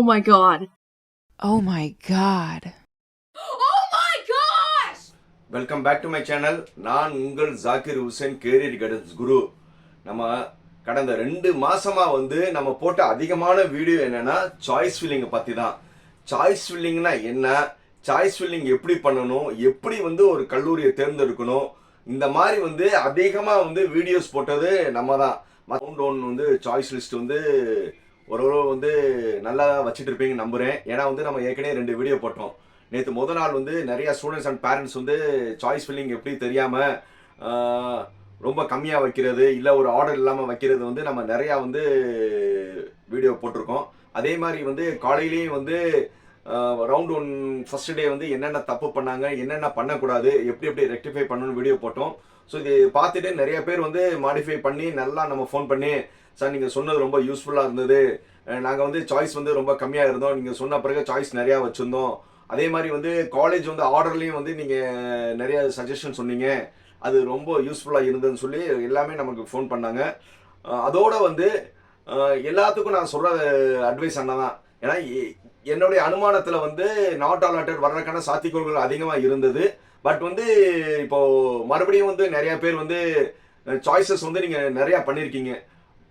Oh my god. Oh my god. Welcome back to my channel நான் உங்கள் Zakir Hussain career guidance guru நம்ம கடந்த ரெண்டு மாசமா வந்து நம்ம போட்ட அதிகமான வீடியோ என்னன்னா சாய்ஸ் ஃபில்லிங்கை பத்தி தான் சாய்ஸ் ஃபில்லிங்னா என்ன? சாய்ஸ் ஃபில்லிங் எப்படி பண்ணணும்? எப்படி வந்து ஒரு கல்லூரியை தேர்ந்தெடுக்கணும்? இந்த மாதிரி வந்து அதிகமாக வந்து வீடியோஸ் போட்டது நம்ம தான் ரவுண்ட் ஒன் வந்து சாய்ஸ் லிஸ்ட் வந்து ஒரு ஒரு வந்து நல்லா வச்சுட்டு இருப்பீங்க நம்புறேன். ஏன்னா வந்து நம்ம ஏற்கனவே ரெண்டு வீடியோ போட்டோம். நேற்று முதல் நாள் வந்து நிறைய ஸ்டூடெண்ட்ஸ் அண்ட் பேரண்ட்ஸ் வந்து சாய்ஸ் ஃபில்லிங் எப்படி தெரியாமல் ரொம்ப கம்மியாக வைக்கிறது இல்லை ஒரு ஆர்டர் இல்லாமல் வைக்கிறது வந்து நம்ம நிறையா வந்து வீடியோ போட்டிருக்கோம். அதே மாதிரி வந்து காலையிலேயும் வந்து ரவுண்ட் ஒன் ஃபர்ஸ்ட் டே வந்து என்னென்ன தப்பு பண்ணாங்க என்னென்ன பண்ணக்கூடாது எப்படி எப்படி ரெக்டிஃபை பண்ணணும்னு வீடியோ போட்டோம். ஸோ இது பார்த்துட்டு நிறைய பேர் வந்து மாடிஃபை பண்ணி நல்லா நம்ம ஃபோன் பண்ணி சார் நீங்கள் சொன்னது ரொம்ப யூஸ்ஃபுல்லாக இருந்தது. நாங்கள் வந்து சாய்ஸ் வந்து ரொம்ப கம்மியாக இருந்தோம். நீங்கள் சொன்ன பிறகு சாய்ஸ் நிறையா வச்சுருந்தோம். அதே மாதிரி வந்து காலேஜ் வந்து ஆர்டர்லேயும் வந்து நீங்கள் நிறைய சஜஷன் சொன்னீங்க. அது ரொம்ப யூஸ்ஃபுல்லாக இருந்ததுன்னு சொல்லி எல்லாமே நமக்கு ஃபோன் பண்ணாங்க. அதோடு வந்து எல்லாத்துக்கும் நான் சொல்கிற அட்வைஸ் தான் ஏன்னா எ- என்னுடைய அனுமானத்தில் வந்து நாட் அலாட்டட் வர்றதுக்கான சாத்தியக்கூறுகள் அதிகமாக இருந்தது. பட் வந்து இப்போ மறுபடியும் வந்து நிறைய பேர் வந்து சாய்ஸஸ் வந்து நீங்கள் நிறையா பண்ணியிருக்கீங்க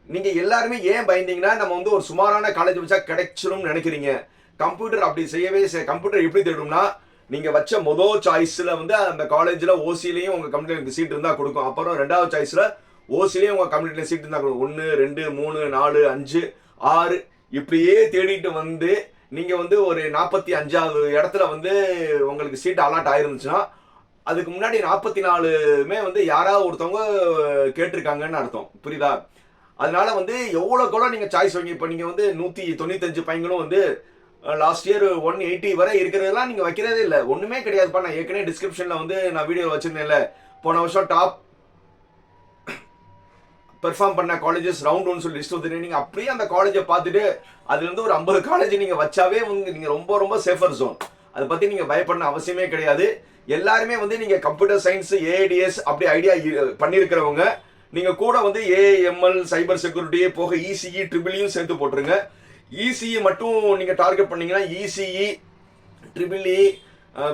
நீங்கள் எல்லாருமே ஏன் பயந்தீங்கன்னா நம்ம வந்து ஒரு சுமாரான காலேஜ் வச்சா கிடைச்சிரும்னு நினைக்கிறீங்க. கம்ப்யூட்டர் அப்படி செய்யவே கம்ப்யூட்டர் எப்படி தேடும்னா நீங்கள் வச்ச மொதல் சாய்ஸில் வந்து அந்த காலேஜில் ஓசிலையும் உங்கள் கம்ப்யூட்டர் சீட் இருந்தால் கொடுக்கும். அப்புறம் ரெண்டாவது சாய்ஸில் ஓசிலையும் உங்கள் கம்ப்யூட்டரில் சீட் இருந்தால் கொடுக்கும். ஒன்று ரெண்டு மூணு நாலு அஞ்சு ஆறு இப்படியே தேடிட்டு வந்து நீங்கள் வந்து ஒரு நாற்பத்தி அஞ்சாவது இடத்துல வந்து உங்களுக்கு சீட் அலாட் ஆயிருந்துச்சுன்னா அதுக்கு முன்னாடி நாற்பத்தி நாலுமே வந்து யாராவது ஒருத்தவங்க கேட்டிருக்காங்கன்னு அர்த்தம். புரியுதா? அதனால வந்து எவ்வளோ கூட நீங்கள் சாய்ஸ் வாங்கி இப்போ நீங்கள் வந்து நூற்றி தொண்ணூத்தஞ்சு பையங்களும் வந்து லாஸ்ட் இயர் ஒன் எயிட்டி வரை இருக்கிறதெல்லாம் நீங்கள் வைக்கிறதே இல்லை. ஒன்றுமே கிடையாதுப்பா. நான் ஏற்கனவே டிஸ்கிரிப்ஷனில் வந்து நான் வீடியோ வச்சுருந்தேன்ல. போன வருஷம் டாப் பெர்ஃபார்ம் பண்ண காலேஜஸ் ரவுண்ட் ஒன் சொல்லி லிஸ்ட் வந்து நீங்கள் அப்படியே அந்த காலேஜை பார்த்துட்டு அதுலேருந்து ஒரு ஐம்பது காலேஜ் நீங்கள் வச்சாவே வந்து நீங்கள் ரொம்ப ரொம்ப சேஃபர் ஜோன் அதை பற்றி நீங்கள் பயப்படணும் அவசியமே கிடையாது. எல்லாருமே வந்து நீங்கள் கம்ப்யூட்டர் சயின்ஸ் ஏஐடிஎஸ் அப்படி ஐடியா பண்ணியிருக்கிறவங்க நீங்கள் கூட வந்து ஏஎம்எல் சைபர் செக்யூரிட்டியே போக இசிஇ ட்ரிபிளியும் e சேர்த்து போட்டுருங்க. இசிஇ மட்டும் நீங்கள் டார்கெட் பண்ணீங்கன்னா ECE triple E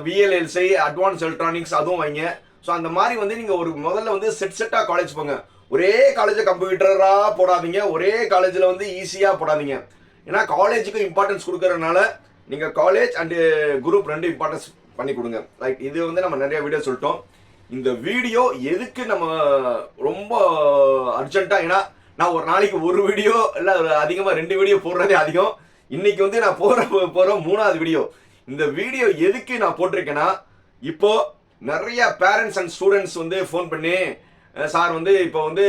VLSI advance electronics அதுவும் வைங்க. ஸோ அந்த மாதிரி வந்து நீங்கள் ஒரு முதல்ல வந்து செட் செட்டாக காலேஜ் போங்க. ஒரே காலேஜை கம்ப்யூட்டராக போடாதீங்க. ஒரே காலேஜில் வந்து ஈஸியாக போடாதீங்க. ஏன்னா காலேஜுக்கு இம்பார்ட்டன்ஸ் கொடுக்கறதுனால நீங்கள் காலேஜ் அண்டு குரூப் ரெண்டு இம்பார்ட்டன்ஸ் பண்ணி கொடுங்க. ரைட் இது வந்து நம்ம நிறைய வீடியோ சொல்லிட்டோம். இந்த வீடியோ எதுக்கு நம்ம ரொம்ப அர்ஜென்ட்டாக ஏன்னா நான் ஒரு நாளைக்கு ஒரு வீடியோ இல்லை அதிகமாக ரெண்டு வீடியோ போடுறதே அதிகம். இன்னைக்கு வந்து நான் போகிற போகிற மூணாவது வீடியோ இந்த வீடியோ எதுக்கு நான் போட்டிருக்கேன்னா இப்போ நிறைய பேரண்ட்ஸ் அண்ட் ஸ்டூடெண்ட்ஸ் வந்து ஃபோன் பண்ணி சார் வந்து இப்போ வந்து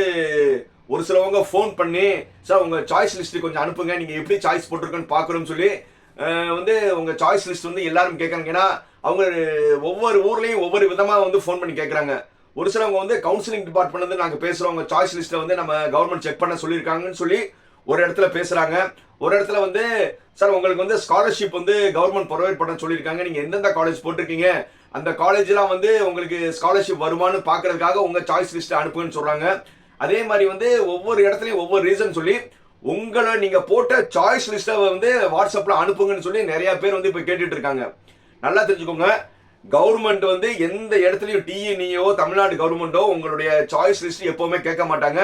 ஒரு சிலவங்க ஃபோன் பண்ணி சார் உங்கள் சாய்ஸ் லிஸ்ட்டு கொஞ்சம் அனுப்புங்க. நீங்கள் எப்படி சாய்ஸ் போட்டிருக்கோன்னு பார்க்கணும்னு சொல்லி வந்து உங்கள் சாய்ஸ் லிஸ்ட் வந்து எல்லாரும் கேட்குறாங்க ஏன்னா அவங்க ஒவ்வொரு ஊர்லேயும் ஒவ்வொரு விதமாக வந்து ஃபோன் பண்ணி கேட்குறாங்க ஒரு சிலவங்க வந்து கவுன்சிலிங் டிபார்ட்மெண்ட் வந்து நாங்கள் பேசுகிறோம் உங்கள் சாய்ஸ் லிஸ்ட்டை வந்து நம்ம கவர்மெண்ட் செக் பண்ண சொல்லியிருக்காங்கன்னு சொல்லி ஒரு இடத்துல பேசுகிறாங்க ஒரு இடத்துல வந்து சார் உங்களுக்கு வந்து ஸ்காலர்ஷிப் வந்து கவர்மெண்ட் ப்ரொவைட் பண்ண சொல்லியிருக்காங்க. நீங்கள் எந்தெந்த காலேஜ் போட்டிருக்கீங்க? அந்த காலேஜ்லாம் வந்து உங்களுக்கு ஸ்காலர்ஷிப் வருமானு பார்க்கறதுக்காக உங்கள் சாய்ஸ் லிஸ்ட்டை அனுப்புங்கன்னு சொல்கிறாங்க அதே மாதிரி வந்து ஒவ்வொரு இடத்துலையும் ஒவ்வொரு ரீசன் சொல்லி உங்களை நீங்கள் போட்ட சாய்ஸ் லிஸ்ட்டை வந்து வாட்ஸ்அப்பில் அனுப்புங்கன்னு சொல்லி நிறைய பேர் வந்து இப்போ கேட்டுட்டு இருக்காங்க. நல்லா தெரிஞ்சுக்கோங்க. கவர்மெண்ட் வந்து எந்த இடத்துலையும் டிஎன்இஓ e, தமிழ்நாடு கவர்மெண்ட்டோ உங்களுடைய சாய்ஸ் லிஸ்ட் எப்பவுமே கேட்க மாட்டாங்க.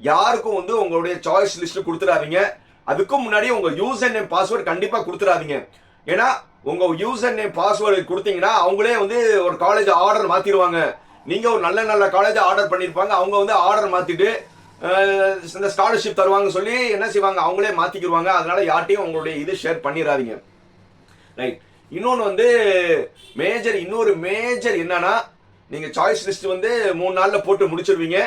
யாருக்கும் வந்து உங்களுடைய சாய்ஸ் லிஸ்ட் கொடுத்துடாதீங்க. அதுக்கும் முன்னாடி உங்க யூசர் நேம் பாஸ்வேர்டு கண்டிப்பா கொடுத்துடாதீங்க. ஏன்னா உங்க யூசர் நேம் பாஸ்வேர்டு கொடுத்தீங்கன்னா அவங்களே வந்து ஒரு காலேஜ் ஆர்டர் மாத்திடுவாங்க. நீங்க ஒரு நல்ல நல்ல காலேஜ் ஆர்டர் பண்ணிருப்பாங்க. அவங்க வந்து ஆர்டர் மாத்திட்டு இந்த ஸ்காலர்ஷிப் தருவாங்க சொல்லி என்ன செய்வாங்க? அவங்களே மாற்றிக்கிடுவாங்க அதனால யார்ட்டையும் உங்களுடைய இது ஷேர் பண்ணிடாதீங்க ரைட் இன்னொன்று வந்து மேஜர் இன்னொரு மேஜர் என்னன்னா நீங்கள் சாய்ஸ் லிஸ்ட் வந்து மூணு நாளில் போட்டு முடிச்சிருவீங்க.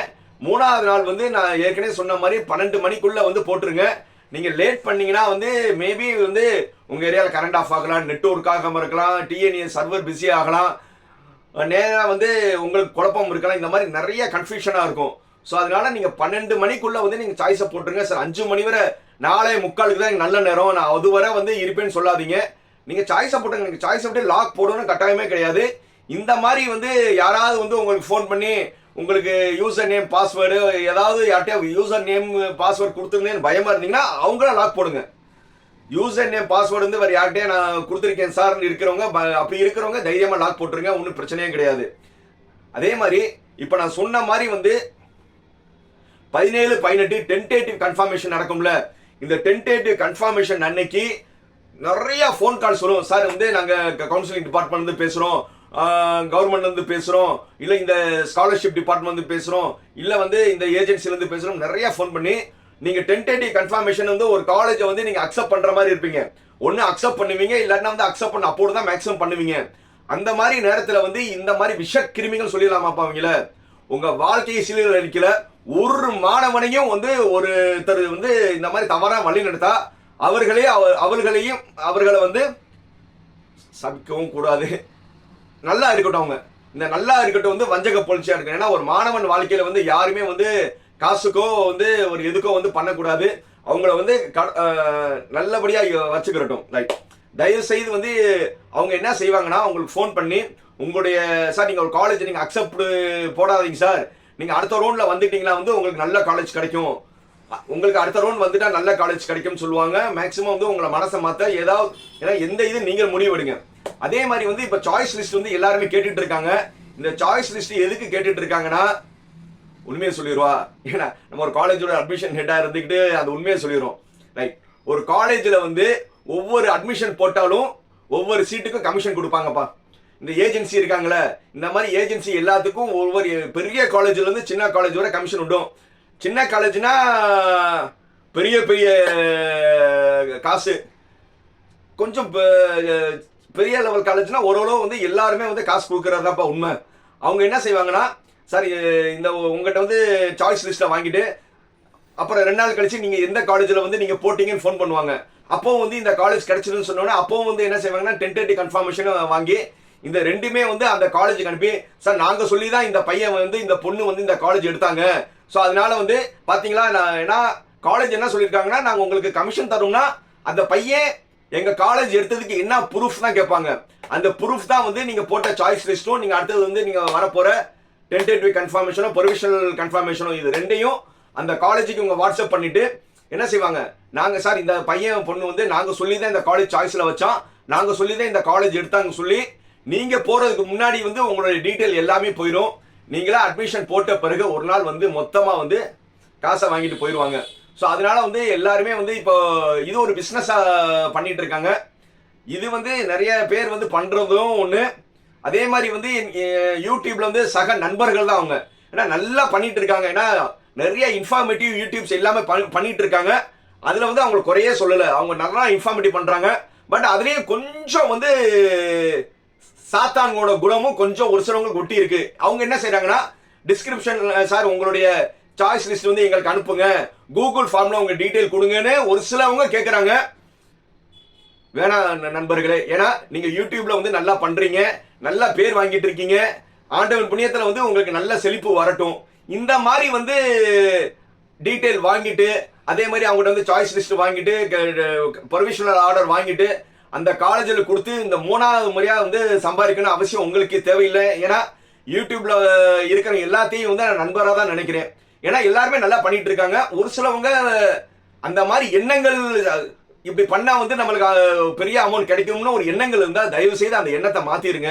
மூணாவது நாள் வந்து நான் ஏற்கனவே சொன்ன மாதிரி பன்னெண்டு மணிக்குள்ளே வந்து போட்டுருங்க. நீங்கள் லேட் பண்ணீங்கன்னா வந்து மேபி வந்து உங்கள் ஏரியாவில் கரண்ட் ஆஃப் ஆகலாம் நெட்ஒர்க் ஆகாமல் இருக்கலாம் டிஎன்ஏ சர்வர் பிஸி ஆகலாம். நேராக வந்து உங்களுக்கு குழப்பம் இருக்கலாம். இந்த மாதிரி நிறைய கன்ஃபியூஷனாக இருக்கும். ஸோ அதனால நீங்கள் பன்னெண்டு மணிக்குள்ளே வந்து நீங்கள் சாய்ஸை போட்டுருங்க. சார் அஞ்சு மணி வரை நாளை முக்காலுக்கு தான் எனக்கு நல்ல நேரம். நான் அது வரை வந்து இருப்பேன்னு சொல்லாதீங்க. நீங்கள் சாய்ஸை போட்டுங்க நீங்கள் சாய்ஸை விட்டு லாக் போடணும்னு கட்டாயமே கிடையாது. இந்த மாதிரி வந்து யாராவது வந்து உங்களுக்கு ஃபோன் பண்ணி உங்களுக்கு யூசர் நேம் பாஸ்வேர்டு ஏதாவது யார்கிட்டயா யூசர் நேம் பாஸ்வேர்டு கொடுத்துருந்தேன்னு பயமாக இருந்தீங்கன்னா அவங்கள லாக் போடுங்க. யூசர் நேம் பாஸ்வேர்டு வந்து வேறு யார்கிட்டயே நான் கொடுத்துருக்கேன் சார் இருக்கிறவங்க அப்படி இருக்கிறவங்க தைரியமாக லாக் போட்டுருங்க. ஒன்றும் பிரச்சனையே கிடையாது. அதே மாதிரி இப்போ நான் சொன்ன மாதிரி வந்து பதினேழு பதினெட்டு டென்டேட்டிவ் கன்ஃபர்மேஷன் நடக்கும்ல. இந்த டென்டேட்டிவ் கன்ஃபர்மேஷன் அன்னைக்கு நிறைய ஃபோன் கால்ஸ் வரும். சார் வந்து நாங்கள் கவுன்சிலிங் டிபார்ட்மெண்ட் வந்து பேசுகிறோம் கவர்மெண்ட்லேருந்து பேசுகிறோம் இல்லை இந்த ஸ்காலர்ஷிப் டிபார்ட்மெண்ட் வந்து பேசுகிறோம் இல்லை வந்து இந்த ஏஜென்சிலேருந்து பேசுகிறோம் நிறைய ஃபோன் பண்ணி நீங்கள் டென்டேட்டிவ் கன்ஃபர்மேஷன் வந்து ஒரு காலேஜை வந்து நீங்கள் அக்செப்ட் பண்ணுற மாதிரி இருப்பீங்க. ஒன்று அக்செப்ட் பண்ணுவீங்க இல்லைன்னா வந்து அக்செப்ட் பண்ண அப்போது தான் மேக்ஸிமம் பண்ணுவீங்க. அந்த மாதிரி நேரத்தில் வந்து இந்த மாதிரி விஷ கிருமிகள் சொல்லிடலாமாப்பா அவங்கள. உங்க வாழ்க்கையை சீலில் அடிக்கல. ஒரு மாணவனையும் வந்து ஒருத்தர் வந்து இந்த மாதிரி தவறா வழி நடத்தா அவர்களே அவ- அவர்களையும் அவர்களை வந்து சபிக்கவும் கூடாது. நல்லா இருக்கட்டும் அவங்க. இந்த நல்லா இருக்கட்டும் வந்து வஞ்சக பொழிச்சியா இருக்கணும். ஏன்னா ஒரு மாணவன் வாழ்க்கையில வந்து யாருமே வந்து காசுக்கோ வந்து ஒரு எதுக்கோ வந்து பண்ணக்கூடாது. அவங்கள வந்து நல்லபடியா வச்சுக்கிறட்டும் ரைட் தயவு செய்து வந்து அவங்க என்ன செய்வாங்கன்னா அவங்களுக்கு ஃபோன் பண்ணி உங்களுடைய சார் நீங்கள் ஒரு காலேஜ் நீங்கள் அக்செப்ட் போடாதீங்க சார் நீங்கள் அடுத்த ரவுண்டில் வந்துட்டீங்கன்னா வந்து உங்களுக்கு நல்ல காலேஜ் கிடைக்கும். உங்களுக்கு அடுத்த ரவுண்ட் வந்துட்டா நல்ல காலேஜ் கிடைக்கும்னு சொல்லுவாங்க. மேக்ஸிமம் வந்து உங்களை மனசை மாற்ற ஏதாவது ஏன்னா எந்த இது நீங்கள் முடிவெடுங்க அதே மாதிரி வந்து இப்போ சாய்ஸ் லிஸ்ட் வந்து எல்லாருமே கேட்டுட்டு இருக்காங்க. இந்த சாய்ஸ் லிஸ்ட் எதுக்கு கேட்டுட்டு இருக்காங்கன்னா உண்மையை சொல்லிடுவா ஏன்னா நம்ம ஒரு காலேஜோட அட்மிஷன் ஹெட்டாக இருந்துக்கிட்டு அந்த உண்மையை சொல்லிடுறோம் ரைட் ஒரு காலேஜில் வந்து ஒவ்வொரு அட்மிஷன் போட்டாலும் ஒவ்வொரு சீட்டுக்கும் கமிஷன் கொடுப்பாங்கப்பா. இந்த ஏஜென்சி இருக்காங்களே இந்த மாதிரி ஏஜென்சி எல்லாத்துக்கும் ஒவ்வொரு பெரிய காலேஜ்லேருந்து சின்ன காலேஜ் வரை கமிஷன் உண்டும். சின்ன காலேஜ்னா பெரிய பெரிய காசு. கொஞ்சம் பெரிய லெவல் காலேஜ்னா ஓரளவு வந்து எல்லாருமே வந்து காசு கொடுக்கறதாப்பா உண்மை. அவங்க என்ன செய்வாங்கன்னா சார் இந்த உங்கள்கிட்ட வந்து சாய்ஸ் லிஸ்ட்டை வாங்கிட்டு அப்புறம் ரெண்டு நாள் கழிச்சு நீங்கள் எந்த காலேஜில் வந்து நீங்கள் போட்டிங்கன்னு ஃபோன் பண்ணுவாங்க. அப்போ வந்து இந்த காலேஜ் கிடச்சிதுன்னு சொன்னோன்னே அப்போ வந்து என்ன செய்வாங்கன்னா டென்டேட்டி கன்ஃபர்மேஷன் வாங்கி இந்த ரெண்டுமே வந்து அந்த காலேஜுக்கு அனுப்பி சார் நாங்கள் சொல்லி தான் இந்த பையன் வந்து இந்த பொண்ணு வந்து இந்த காலேஜ் எடுத்தாங்க. ஸோ அதனால வந்து பார்த்தீங்களா நான் ஏன்னா காலேஜ் என்ன சொல்லியிருக்காங்கன்னா நாங்கள் உங்களுக்கு கமிஷன் தரோம்னா அந்த பையன் எங்கள் காலேஜ் எடுத்ததுக்கு என்ன ப்ரூஃப் தான் கேட்பாங்க. அந்த ப்ரூஃப் தான் வந்து நீங்கள் போட்ட சாய்ஸ் லிஸ்ட்டும் நீங்கள் அடுத்தது வந்து நீங்கள் வரப்போகிற டென்டேட்டிவ் கன்ஃபர்மேஷனும் ப்ரொவிஷனல் கன்ஃபர்மேஷனும் இது ரெண்டையும் அந்த காலேஜுக்கு உங்கள் வாட்ஸ்அப் பண்ணிவிட்டு என்ன செய்வாங்க? நாங்கள் சார் இந்த பையன் பொண்ணு வந்து நாங்கள் சொல்லி தான் இந்த காலேஜ் சாய்ஸில் வச்சோம் நாங்கள் சொல்லி தான் இந்த காலேஜ் எடுத்தாங்க சொல்லி நீங்க போறதுக்கு முன்னாடி வந்து உங்களுடைய டீட்டெயில் எல்லாமே போயிடும் நீங்களா அட்மிஷன் போட்ட பிறகு ஒரு நாள் வந்து மொத்தமா வந்து காசை வாங்கிட்டு போயிடுவாங்க ஸோ அதனால வந்து எல்லாருமே வந்து இப்போ இது ஒரு பிஸ்னஸாக பண்ணிட்டு இருக்காங்க. இது வந்து நிறைய பேர் வந்து பண்ணுறதும் ஒன்று அதே மாதிரி வந்து என்- யூடியூப்ல வந்து சக நண்பர்கள் தான் அவங்க. ஏன்னா நல்லா பண்ணிட்டு இருக்காங்க. ஏன்னா நிறைய இன்ஃபார்மேட்டிவ் யூடியூப்ஸ் எல்லாமே பண்ணிட்டு இருக்காங்க. அதில் வந்து அவங்க குறையே சொல்லலை. அவங்க நல்லா இன்ஃபார்மேட்டிவ் பண்ணுறாங்க பட் அதுலேயும் கொஞ்சம் வந்து சாத்தான்கோட குணமும் கொஞ்சம் ஒரு சிலவங்களுக்கு ஒட்டி இருக்கு. அவங்க என்ன செய்யறாங்கன்னா டிஸ்கிரிப்ஷன் சார் உங்களுடைய சாய்ஸ் லிஸ்ட் வந்து எங்களுக்கு அனுப்புங்க. கூகுள் ஃபார்ம்ல உங்க டீடைல் கொடுங்கன்னு ஒரு சிலவங்க கேட்குறாங்க வேணாம் நண்பர்களே ஏன்னா நீங்க யூடியூப்ல வந்து நல்லா பண்றீங்க நல்லா பேர் வாங்கிட்டு இருக்கீங்க. ஆண்டவன் புண்ணியத்துல வந்து உங்களுக்கு நல்ல செழிப்பு வரட்டும். இந்த மாதிரி வந்து டீட்டெயில் வாங்கிட்டு அதே மாதிரி அவங்ககிட்ட வந்து சாய்ஸ் லிஸ்ட் வாங்கிட்டு ப்ரொவிஷனல் ஆர்டர் வாங்கிட்டு அந்த காலேஜில் கொடுத்து இந்த மூணாவது முறையாக வந்து சம்பாதிக்கணும் அவசியம் உங்களுக்கு தேவையில்லை. ஏன்னா யூடியூப்ல இருக்கிற எல்லாத்தையும் வந்து நான் நண்பராக தான் நினைக்கிறேன். ஏன்னா எல்லாருமே நல்லா பண்ணிட்டு இருக்காங்க. ஒரு சிலவங்க அந்த மாதிரி எண்ணங்கள் இப்படி பண்ணா வந்து நம்மளுக்கு பெரிய அமௌண்ட் கிடைக்கும்னு ஒரு எண்ணங்கள் இருந்தால் தயவு செய்து அந்த எண்ணத்தை மாத்திருங்க.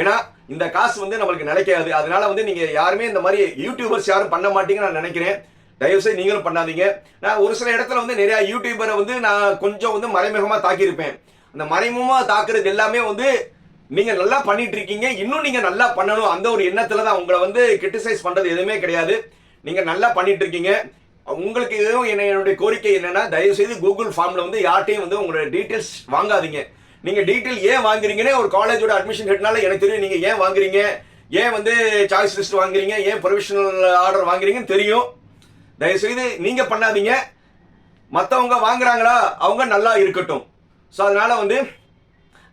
ஏன்னா இந்த காசு வந்து நம்மளுக்கு நிலைக்காது. அதனால வந்து நீங்க யாருமே இந்த மாதிரி யூடியூபர்ஸ் யாரும் பண்ண மாட்டீங்கன்னு நான் நினைக்கிறேன். தயவு செய்து நீங்களும் பண்ணாதீங்க. நான் ஒரு சில இடத்துல வந்து நிறைய யூடியூபரை வந்து நான் கொஞ்சம் வந்து மறைமுகமா தாக்கியிருப்பேன். இந்த மறைமுகமா தாக்குறது எல்லாமே வந்து நீங்க நல்லா பண்ணிட்டு இருக்கீங்க இன்னும் நீங்க நல்லா பண்ணணும். அந்த ஒரு எண்ணத்துல தான் உங்களை வந்து கிரிட்டிசைஸ் பண்றது எதுவுமே கிடையாது. நீங்க நல்லா பண்ணிட்டு இருக்கீங்க உங்களுக்கு எதுவும் என்ன- என்னுடைய கோரிக்கை என்னன்னா தயவு செய்து கூகுள் ஃபார்ம்ல வந்து யார்ட்டையும் வந்து உங்களோட டீட்டெயில்ஸ் வாங்காதீங்க. நீங்க டீட்டெயில் ஏன் வாங்குறீங்கன்னு ஒரு காலேஜோட அட்மிஷன் ஹெட்னால எனக்கு தெரியும். நீங்க ஏன் வாங்குறீங்க? ஏன் வந்து சாய்ஸ் லிஸ்ட் வாங்குறீங்க? ஏன் ப்ரொவிஷனல் ஆர்டர் வாங்குறீங்கன்னு தெரியும். தயவு செய்து நீங்க பண்ணாதீங்க. மத்தவங்க வாங்குறாங்களா? அவங்க நல்லா இருக்கட்டும். ஸோ அதனால வந்து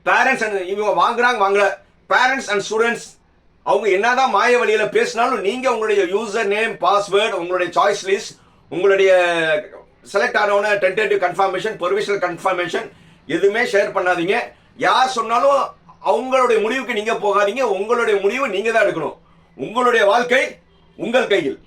பேரண்ட்ஸ் அண்ட் இவங்க வாங்குறாங்க வாங்கல. பேரண்ட்ஸ் அண்ட் ஸ்டூடெண்ட்ஸ் அவங்க என்னதான் மாய வழியில் பேசினாலும் நீங்க உங்களுடைய யூசர் நேம் பாஸ்வேர்டு உங்களுடைய சாய்ஸ் லிஸ்ட் உங்களுடைய செலக்ட் ஆனவன டென்டேட்டிவ் கன்ஃபர்மேஷன் பொர்விஷனல் கன்ஃபர்மேஷன் எதுவுமே ஷேர் பண்ணாதீங்க. யார் சொன்னாலும் அவங்களுடைய முடிவுக்கு நீங்க போகாதீங்க. உங்களுடைய முடிவு நீங்க தான் எடுக்கணும். உங்களுடைய வாழ்க்கை உங்கள் கையில்.